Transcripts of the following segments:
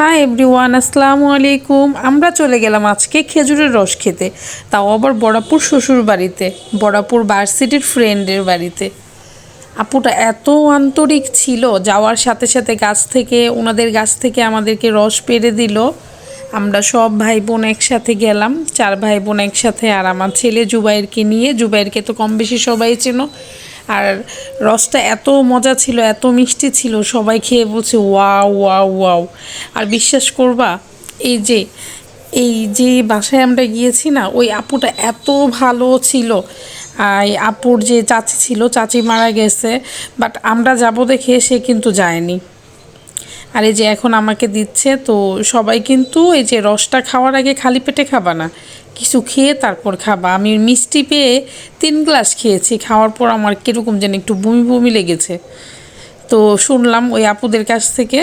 Hi everyone, আসসালামু আলাইকুম। আমরা চলে গেলাম আজকে খেজুরের রস খেতে। তাও আবার বড়াপুর শ্বশুর বাড়িতে, বড়াপুর ভার্সিটির ফ্রেন্ডের বাড়িতে। আপুটা এত আন্তরিক ছিল, যাওয়ার সাথে সাথে গাছ থেকে, ওনাদের গাছ থেকে আমাদেরকে রস পেরে দিল। আমরা সব ভাই বোন একসাথে গেলাম, চার ভাই বোন একসাথে আর আমার ছেলে জুবাইরকে নিয়ে। জুবাইরকে তো কম বেশি সবাই চেনো। আর রসটা এত মজা ছিল, এত মিষ্টি ছিল, সবাই খেয়ে বলছে, ওয়াও ওয়াও ওয়াও। আর বিশ্বাস করবা, এই যে এই যে বাসায় আমরা গিয়েছি না, ওই আপুটা এত ভালো ছিল। এই আপুর যে চাচি ছিল, চাচি মারা গেছে, বাট আমরা যাব দেখে সে কিন্তু যায়নি। আর এই যে এখন আমাকে দিচ্ছে, তো সবাই কিন্তু এই যে রসটা খাওয়ার আগে খালি পেটে খাবা না, কিছু খেয়ে তারপর খাবা। আমি মিষ্টি পেয়ে তিন গ্লাস খেয়েছি, খাওয়ার পর আমার কীরকম যেন একটু বমি বমি লেগেছে। তো শুনলাম ওই আপুদের কাছ থেকে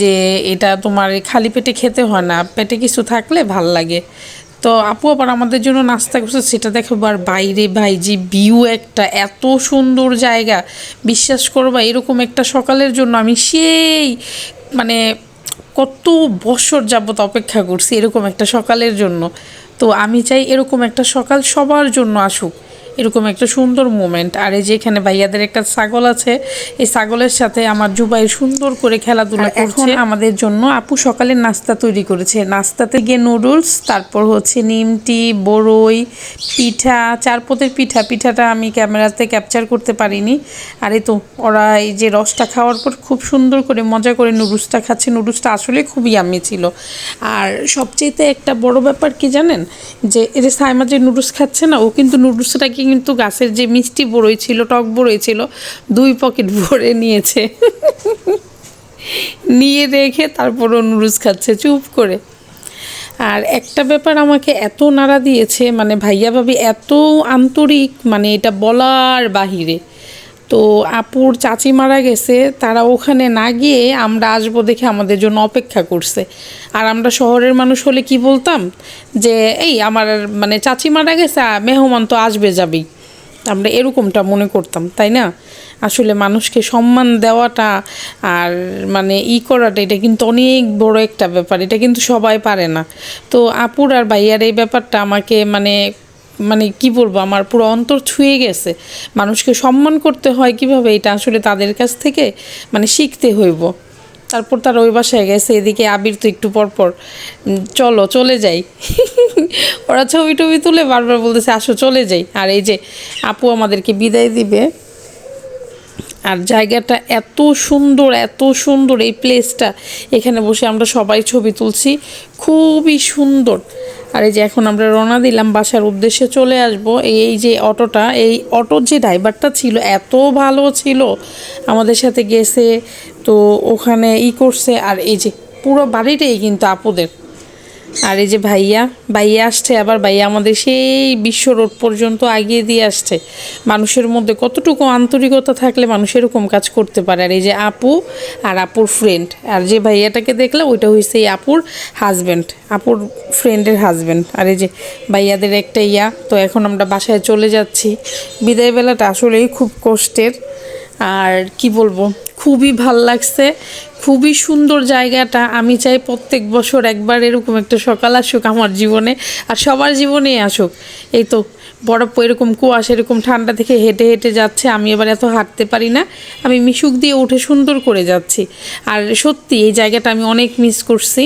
যে এটা তোমার খালি পেটে খেতে হয় না, পেটে কিছু থাকলে ভালো লাগে। তো আপু আবার আমাদের জন্য নাস্তা করছে, সেটা দেখো আর বাইরে ভাই যে ভিউ একটা, এত সুন্দর জায়গা। বিশ্বাস করবা, এরকম একটা সকালের জন্য আমি সেই মানে কত বছর যাবত অপেক্ষা করছি এরকম একটা সকালের জন্য। তো আমি চাই এরকম একটা সকাল সবার জন্য আসুক। এরকম একটা সুন্দর মোমেন্ট আর এই যে এখানে ভাইয়াদের একটা ছাগল আছে এই ছাগলের সাথে আমার জুবাই সুন্দর করে খেলাধুলা করছে আমাদের জন্য। আপু সকালের নাস্তা তৈরি করেছে। নাস্তাতে গিয়ে নুডলস তারপর হচ্ছে নিমটি বড়ই পিঠা চার পদের পিঠা। পিঠাটা আমি ক্যামেরাতে ক্যাপচার করতে পারিনি। আর এই তো ওরা এই যে রসটা খাওয়ার পর খুব সুন্দর করে মজা করে নুডলসটা খাচ্ছে। নুডলসটা আসলে খুবই ইয়াম্মি ছিল। আর সবচেয়েতে একটা বড় ব্যাপার কি জানেন? যে যে সাইমা যে নুডলস খাচ্ছে না ও কিন্তু নুডলসটাকে কিন্তু গাছের যে মিষ্টি বড়ই ছিল, টক বড়ই ছিল, দুই পকেট ভরে নিয়েছে। নিয়ে রেখে তারপর অনুরুজ খাচ্ছে, চুপ করে। আর একটা ব্যাপার আমাকে এত নাড়া দিয়েছে মানে ভাইয়া ভাবি এত আন্তরিক মানে এটা বলার বাহিরে। তো আপুর চাচি মারা গেছে, তারা ওখানে না গিয়ে আমরা আসব দেখে আমাদের জন্য অপেক্ষা করছে। আর আমরা শহরের মানুষ হলে কি বলতাম? যে, এই, আমার মানে চাচি মারা গেছে মেহমান তো আসবে যাবেই। আমরা এরকমটা মনে করতাম, তাই না? আসলে মানুষকে সম্মান দেওয়াটা আর মানে ই করাটা, এটা কিন্তু অনেক বড় একটা ব্যাপার, এটা কিন্তু সবাই পারে না। তো আপুর আর ভাইয়ার এই ব্যাপারটা আমাকে মানে মানে কি বলব, আমার পুরো অন্তর ছুঁয়ে গেছে। মানুষকে সম্মান করতে হয় কীভাবে, এটা আসলে তাদের কাছ থেকে মানে শিখতে হইব। তারপর তার ওই বাসায় গেছে, এদিকে আবির তো একটু পর পর চলো, চলে যাই। ওরা ছবি টবি তুলে বারবার বলতেছে, আসো, চলে যাই। আর এই যে আপু আমাদেরকে বিদায় দিবে। আর জায়গাটা এত সুন্দর এত সুন্দর এই প্লেসটা এখানে বসে আমরা সবাই ছবি তুলছি। খুবই সুন্দর। আর এই যে এখন আমরা রওনা দিলাম বাসার উদ্দেশ্যে চলে আসব। এই যে অটোটা, এই অটোর যে ড্রাইভারটা ছিল, এত ভালো ছিল। আমাদের সাথে গেছে, তো ওখানে ই করছে, আর এই যে পুরো বাড়িটাই কিন্তু আপুদের। আর এই যে ভাইয়া ভাইয়া আসছে, আবার ভাইয়া আমাদের সেই বিশ্ব রোড পর্যন্ত আগিয়ে দিয়ে আসছে। মানুষের মধ্যে কতটুকু আন্তরিকতা থাকলে মানুষ এরকম কাজ করতে পারে? আর এই যে আপু আর আপুর ফ্রেন্ড আর যে ভাইয়াটাকে দেখলে ওইটা হয়েছে এই আপুর হাজব্যান্ড আপুর ফ্রেন্ডের হাজব্যান্ড আর এই যে ভাইয়াদের একটা ইয়া, তো এখন আমরা বাসায় চলে যাচ্ছি। বিদায় বেলাটা আসলেই খুব কষ্টের। আর কি বলব? খুবই ভালো লাগছে। খুবই সুন্দর জায়গাটা। আমি চাই প্রত্যেক বছর একবার এরকম একটা সকাল আসুক আমার জীবনে, আর সবার জীবনেই আসুক। এই তো বরফ এরকম কুয়াশ, এরকম ঠান্ডা থেকে হেঁটে হেঁটে যাচ্ছে, আমি এবার এত হাঁটতে পারি না। আমি মিশুক দিয়ে উঠে সুন্দর করে যাচ্ছি। আর সত্যি এই জায়গাটা আমি অনেক মিস করছি।